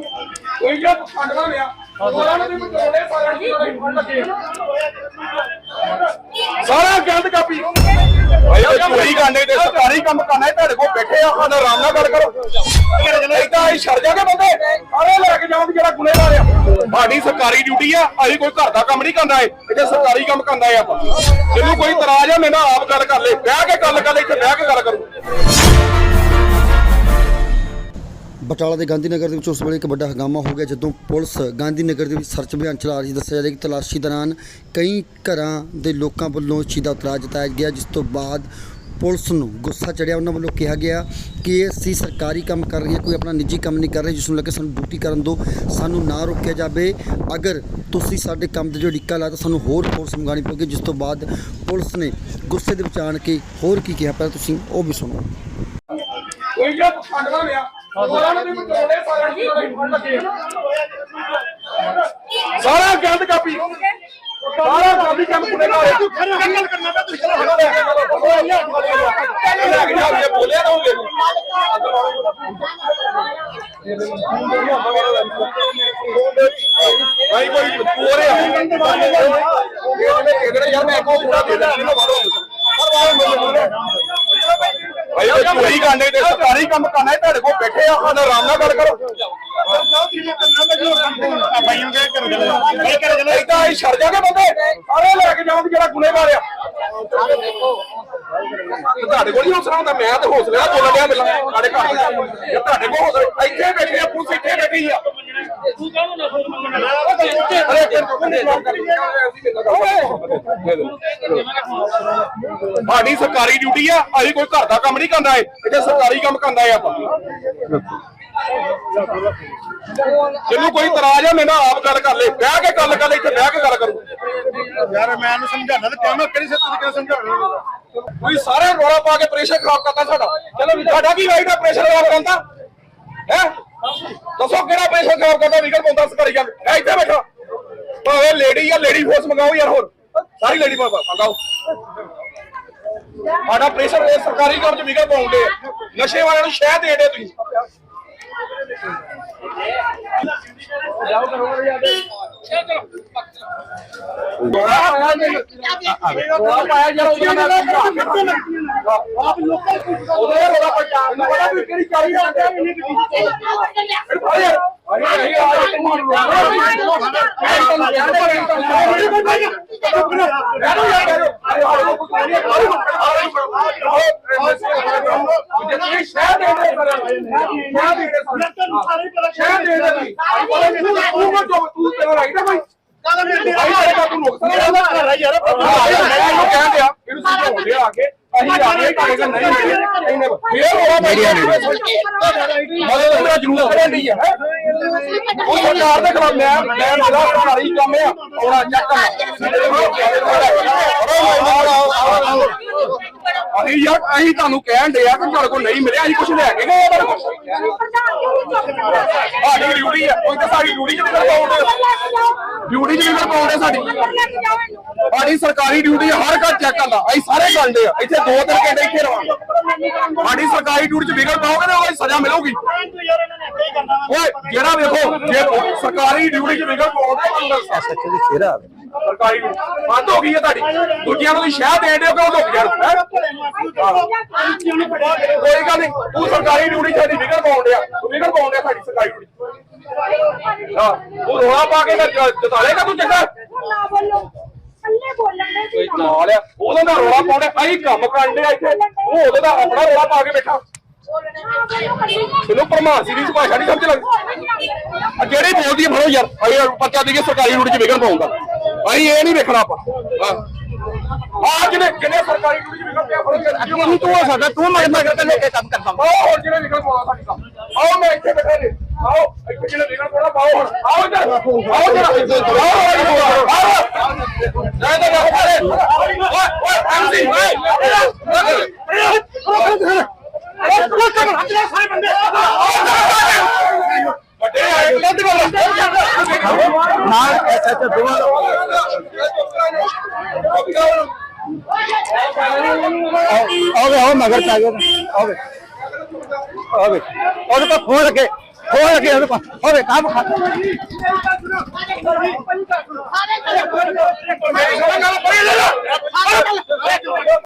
ਕੋਈ ਜਿਹੜਾ ਪਖੰਡਵਾ ਲਿਆ। ਉਹਨਾਂ ਨੇ ਵੀ ਮਟੋਲੇ ਸਾਰਿਆਂ ਨੂੰ ਫੜ ਲੱਗੇ ਸਾਰਾ ਗੰਦ ਕਾਪੀ। ਭਾਈ ਚੋਰੀ ਕਰਨੇ ਤੇ ਸਰਕਾਰੀ ਕੰਮ ਕਰਨਾ ਹੈ ਤੁਹਾਡੇ ਕੋਲ ਬੈਠੇ ਆ, ਉਹਨਾਂ ਆਰਾਮ ਨਾਲ ਗੱਲ ਕਰੋ। ਇਦਾਂ ਹੀ ਛੜ ਜਾਗੇ ਬੰਦੇ। ਸਾਰੇ ਲੈ ਕੇ ਜਾਓ ਜਿਹੜਾ ਗੁਨੇਗਾਰ ਆ। ਸਾਡੀ ਸਰਕਾਰੀ ਡਿਊਟੀ ਆ, ਅਸੀਂ ਕੋਈ ਘਰ ਦਾ ਕੰਮ ਨਹੀਂ ਕਰਨਾ ਏ ਇੱਥੇ ਸਰਕਾਰੀ ਕੰਮ ਕਰਨਾ ਏ ਆਪਾਂ। ਜਿਹਨੂੰ ਕੋਈ ਇਤਰਾਜ਼ ਆ, ਮੇਰੇ ਨਾਲ ਆਪ ਗੱਲ ਕਰ ਲੈ। ਬਹਿ ਕੇ ਗੱਲ ਕਰ ਲੈ, ਇੱਥੇ ਬਹਿ ਕੇ ਗੱਲ ਕਰੋ। ਬਟਾਲਾ ਦੇ ਗਾਂਧੀ ਨਗਰ ਦੇ ਵਿੱਚ ਉਸ ਵੇਲੇ ਇੱਕ ਵੱਡਾ ਹੰਗਾਮਾ ਹੋ ਗਿਆ ਜਦੋਂ ਪੁਲਿਸ ਗਾਂਧੀ ਨਗਰ ਦੇ ਵਿੱਚ ਸਰਚ ਅਭਿਆਨ ਚਲਾ ਰਹੀ ਸੀ। ਦੱਸਿਆ ਜਾ ਰਿਹਾ ਕਿ ਤਲਾਸ਼ੀ ਦੌਰਾਨ ਕਈ ਘਰਾਂ ਦੇ ਲੋਕਾਂ ਵੱਲੋਂ ਇਸ ਚੀਜ਼ ਦਾ ਇਤਰਾਜ਼ ਜਤਾਇਆ ਗਿਆ, ਜਿਸ ਤੋਂ ਬਾਅਦ ਪੁਲਿਸ ਨੂੰ ਗੁੱਸਾ ਚੜਿਆ। ਉਹਨਾਂ ਵੱਲੋਂ ਕਿਹਾ ਗਿਆ ਕਿ ਅਸੀਂ ਸਰਕਾਰੀ ਕੰਮ ਕਰ ਰਹੇ ਹਾਂ, ਕੋਈ ਆਪਣਾ ਨਿੱਜੀ ਕੰਮ ਨਹੀਂ ਕਰ ਰਹੇ, ਜਿਸ ਨੂੰ ਲੈ ਕੇ ਸਾਨੂੰ ਡਿਊਟੀ ਕਰਨ ਦਿਓ, ਸਾਨੂੰ ਨਾ ਰੋਕਿਆ ਜਾਵੇ। ਅਗਰ ਤੁਸੀਂ ਸਾਡੇ ਕੰਮ ਦੇ ਜੋ ਡਿੱਕਾ ਲਾ ਤਾਂ ਸਾਨੂੰ ਹੋਰ ਫੋਰਸ ਮੰਗਾਉਣੀ ਪਊਗੀ, ਜਿਸ ਤੋਂ ਬਾਅਦ ਪੁਲਿਸ ਨੇ ਗੁੱਸੇ ਦੇ ਵਿੱਚ ਆਣ ਕੇ ਹੋਰ ਕੀ ਕਿਹਾ। ਪਹਿਲਾਂ ਤੁਸੀਂ ਉਹ ਵੀ ਸੁਣੋ। ਕੋਈ ਜਿਹੜਾ ਪਖੰਡਵਾ ਲਿਆ ਉਹਨਾਂ ਨੇ ਵੀ ਮਟੋਲੇ ਸਾਰਿਆਂ ਨੂੰ ਫੜ ਲੱਗੇ ਸਾਰਾ ਗੰਦ ਕਾਪੀ ਸਾਰਾ ਕਾਪੀ ਕੰਮ ਗੁਨੇਗਾਰ ਗੱਲ ਕਰਨਾ ਤਾਂ ਤੁਸੀਂ ਚਲੋ ਲੈ ਕੇ ਜਾ ਕੇ ਬੋਲਿਆ ਨਾ ਹੋਵੇ ਭਾਈ ਕੋਈ ਪੂਰੇ ਆ ਇਹ ਜਿਵੇਂ ਕਿਹੜੇ ਯਾਰ ਮੈਂ ਕੋ ਪੂਰਾ ਦੇ ਦੇਣਾ ਨਾ ਮਾਰੋ ਭਾਈ ਉਹ ਚੋਰੀ ਕਰਨੇ ਤੇ ਸਰਕਾਰੀ ਕੰਮ ਕਰਨਾ ਹੈ ਤੁਹਾਡੇ ਕੋਲ ਬੈਠੇ ਆ ਉਹਨਾਂ ਆਰਾਮ ਨਾਲ ਗੱਲ ਕਰੋ। ਇਦਾਂ ਹੀ ਛੜ ਜਾਗੇ ਬੰਦੇ ਸਾਰੇ ਲੈ ਕੇ ਜਾਵਾਂਗੇ ਜਿਹੜਾ ਗੁਨੇਗਾਰ ਆ। ਤੇ ਤੁਹਾਡੇ ਕੋਲ ਹੀ ਹੌਸਲਾ ਹੁੰਦਾ, ਮੈਂ ਤੇ ਹੌਸਲੇ ਨਾਲ ਬੋਲਣ ਡਿਆ ਸਾਡੇ ਘਰ ਦੇ ਜੇ ਤੁਹਾਡੇ ਕੋਲ ਹੌਸਲਾ, ਇੱਥੇ ਬੈਠੇ ਆ, ਪੁਲਿਸ ਇੱਥੇ ਬੈਠੀ ਆ। ਅਰੇ ਫਿਰ ਤੂੰ ਨਹੀਂ ਜਵਾਬ ਕਰ ਸਾਡੀ ਸਰਕਾਰੀ ਡਿਊਟੀ ਆ, ਅਸੀਂ ਕੋਈ ਘਰ ਦਾ ਕੰਮ ਨਹੀਂ ਕਰਦਾ ਏ। ਇੱਥੇ ਸਰਕਾਰੀ ਕੰਮ ਕਰਦਾ ਏ ਆਪਾਂ। ਜਿਹਨੂੰ ਕੋਈ ਇਤਰਾਜ਼ ਆ ਮੇਰੇ ਨਾਲ ਆਪ ਗੱਲ ਕਰ ਲੈ। ਬਹਿ ਕੇ ਗੱਲ ਕਰ ਲੈ ਇੱਥੇ ਬਹਿ ਕੇ ਗੱਲ ਕਰੂ। ਯਾਰ ਮੈਂ ਇਹਨੂੰ ਸਮਝਾਉਣਾ ਤੇ ਮੈਂ ਕਿਹੜੀ ਸਿੱਧ ਤਰੀਕੇ ਨਾਲ ਸਮਝਾਉਣਾ ਕੋਈ ਸਾਰੇ ਰੋਲਾ ਪਾ ਕੇ ਪ੍ਰੈਸ਼ਰ ਖਰਾਬ ਕਰਤਾ ਸਾਡਾ। ਚਲੋ ਸਾਡਾ ਕੀ ਰਾਈਟ ਪ੍ਰੈਸ਼ਰ ਖਰਾਬ ਕਰਨ ਦਾ? ਹੈ? ਦੱਸੋ ਕਿਹੜਾ ਪ੍ਰੈਸ਼ਰ ਖਰਾਬ ਕਰਦਾ ਵਿਗੜ ਪਾਉਂਦਾ ਸਰਕਾਰੀ ਕੰਮ ਐ ਇੱਥੇ ਬੈਠਾ। ਭਾਵੇਂ ਲੇਡੀ ਆ ਲੇਡੀ ਫੋਰਸ ਮੰਗਾਓ ਯਾਰ ਹੋਰ। ਸਾਰੀ ਲੇਡੀ ਮੰਗਾਓ। ਸਾਡਾ ਪ੍ਰੈਸ਼ਰ ਸਰਕਾਰੀ ਕੰਮ ਚ ਵਿਗੜ ਪਾਉਂਦੇ ਨਸ਼ੇ ਵਾਲਿਆਂ ਨੂੰ ਸ਼ਹਿ ਦੇ ਦੇ ਤੁਸੀਂ। ਰੋਲਾ ਪਾਇਆ ਜਿਹੜਾ ਉਹਦਾ ਮੈਂ ਆਪ ਲੋਕਾਂ ਨੂੰ ਉਹਦੇ ਰੋਲਾ ਪਾਇਆ ਮੈਨੂੰ ਪਤਾ ਵੀ ਕਿਹੜੀ ਚਾਲੀ ਜਾਂਦਾ ਇਹਨੇ ਕਿਹੜੀ ਅਰੇ ਅਰੇ ਇਹ ਆ ਮੇਰਾ ਜਨੂਨ ਕਰਨ ਦੀ ਹੈ ਉਹ ਸਰਕਾਰ ਦੇ ਖਿਲਾਫ ਮੈਂ ਮੈਂ ਮੇਰਾ ਸਰਕਾਰੀ ਕੰਮ ਆ ਉਹਦਾ ਚੱਕ ਅਸੀਂ ਯਾਰ ਅਸੀਂ ਤੁਹਾਨੂੰ ਕਹਿਣ ਦੇ ਆ ਕਿ ਤੁਹਾਡੇ ਕੋਲ ਨਹੀਂ ਮਿਲਿਆ ਅਸੀਂ ਕੁਝ ਲੈ ਕੇ ਗਏ ਆ ਤੁਹਾਡੇ ਕੋਲ। ਸਾਡੀ ਡਿਊਟੀ ਆ ਉਹ ਤਾਂ ਸਾਡੀ ਡਿਊਟੀ ਚ ਨਹੀਂ ਕਰ ਪਾਉਂਦੇ ਡਿਊਟੀ ਚ ਨਹੀਂ ਕਰ ਪਾਉਂਦੇ ਸਾਡੀ। ਸਾਡੀ ਸਰਕਾਰੀ ਡਿਊਟੀ ਆ, ਹਰ ਘਰ ਚੈੱਕ ਕਰਦਾ ਅਸੀਂ ਸਾਰੇ ਕਰਦੇ ਆ। ਇੱਥੇ ਦੋ ਤਿੰਨ ਘੰਟੇ ਇੱਥੇ ਰਵਾਂਗੇ। ਸਾਡੀ ਸਰਕਾਰੀ ਡਿਊਟੀ ਚ ਵਿਗੜ ਪਾਓਗੇ ਤਾਂ ਉਹਦੀ ਸਜ਼ਾ ਮਿਲੂਗੀ। ਓਏ ਜਿਹੜਾ ਵੇਖੋ ਜੇ ਸਰਕਾਰੀ ਡਿਊਟੀ ਚ ਵਿਗੜ ਪਾਓਗੇ ਤਾਂ ਐਸਐਚਓ ਦੀ ਚਿਹਰਾ ਸਰਕਾਰੀ ਬੰਦ ਹੋ ਗਈ ਹੈ ਤੁਹਾਡੀ। ਦੂਜਿਆਂ ਨੂੰ ਸ਼ਹਿ ਦੇ ਦਿਓ ਕਿ ਉਹ ਲੁਕ ਜਾਣ? ਹੈਂ? ਕੋਈ ਗੱਲ ਨਹੀਂ। ਤੂੰ ਸਰਕਾਰੀ ਡਿਊਟੀ ਚ ਸਾਡੀ ਵਿਗੜ ਪਾਉਣ ਡਿਆ। ਤੂੰ ਵਿਗੜ ਡਿਆ ਸਾਡੀ ਸਰਕਾਰੀ ਡਿਊਟੀ ਹਾਂ ਤੂੰ ਰੋਣਾ ਪਾ ਕੇ ਜਤਾਲੇਗਾ ਤੂੰ ਚੰਗਾ। ਨਾ ਬੋਲੋ। ਅੱਲੇ ਬੋਲਣ ਦੇ ਕੋਈ ਨਾਲ ਆ। ਉਹਦਾ ਦਾ ਰੋਲਾ ਪਾਉਂਦੇ ਅਸੀਂ ਕੰਮ ਕਰਨ ਡਿਆ ਇੱਥੇ। ਉਹ ਉਹਦਾ ਦਾ ਆਪਣਾ ਰੋਲਾ ਪਾ ਕੇ ਬੈਠਾ। ਤੈਨੂੰ ਪਰਮਾਨਸੀ ਦੀ ਭਾਸ਼ਾ ਨਹੀਂ ਸਮਝ ਲੱਗਦੀ। ਆ ਜਿਹੜੀ ਬੋਲਦੀ ਫੜੋ ਯਾਰ। ਅਸੀਂ ਪਰਚਾ ਦੇ ਕੇ ਸਰਕਾਰੀ ਡਿਊਟੀ ਚ ਵਿਗੜ ਪਾਉਂਦਾ। ਅਸੀਂ ਇਹ ਨਹੀਂ ਵੇਖਣਾ ਆਪਾਂ। ਆ ਜਿਹਨੇ ਜਿਹਨੇ ਸਰਕਾਰੀ ਡਿਊਟੀ ਚ ਵਿਗੜ ਪਿਆ ਫੜੋ ਯਾਰ। ਤੂੰ ਹੋ ਸਕਦਾ ਤੂੰ ਮਗਰ ਮਗਰ ਤੇ ਲੈ ਕੇ ਕੰਮ ਕਰਦਾ। ਆਓ ਹੋਰ ਜਿਹਨੇ ਵਿਗੜ ਪਾਉਣਾ ਸਾਡੀ ਕੰਮ। ਆਓ ਮੈਂ ਇੱਥੇ ਬੈਠਾ ਜੀ। ਆਓ ਇੱਥੇ ਜਿਹਨੇ ਵਿਗੜ ਪਾਉਣਾ ਪਾਓ ਹੁਣ। ਆਓ ਜਰਾ ਆਓ ਜਰਾ ਆਓ ਆਓ ਜਾ ਜਾ ਜਾ ਓਏ ਓਏ ਐਮਸੀ ਓਏ ਵੱਡੇ ਆਏ ਲੱਦ ਦੋਵਾਂ ਆਵੇ ਆਓ ਮਗਰ ਪੈ ਆਵੇ ਆਵੇ ਉਹਦੇ ਕੋਲ ਫੋਨ ਰੱਖੇ ਹੋਰ ਅੱਗੇ ਹੋਵੇ ਹੋਵੇ ਕੰਮ ਖਾ ਸਾਰੇ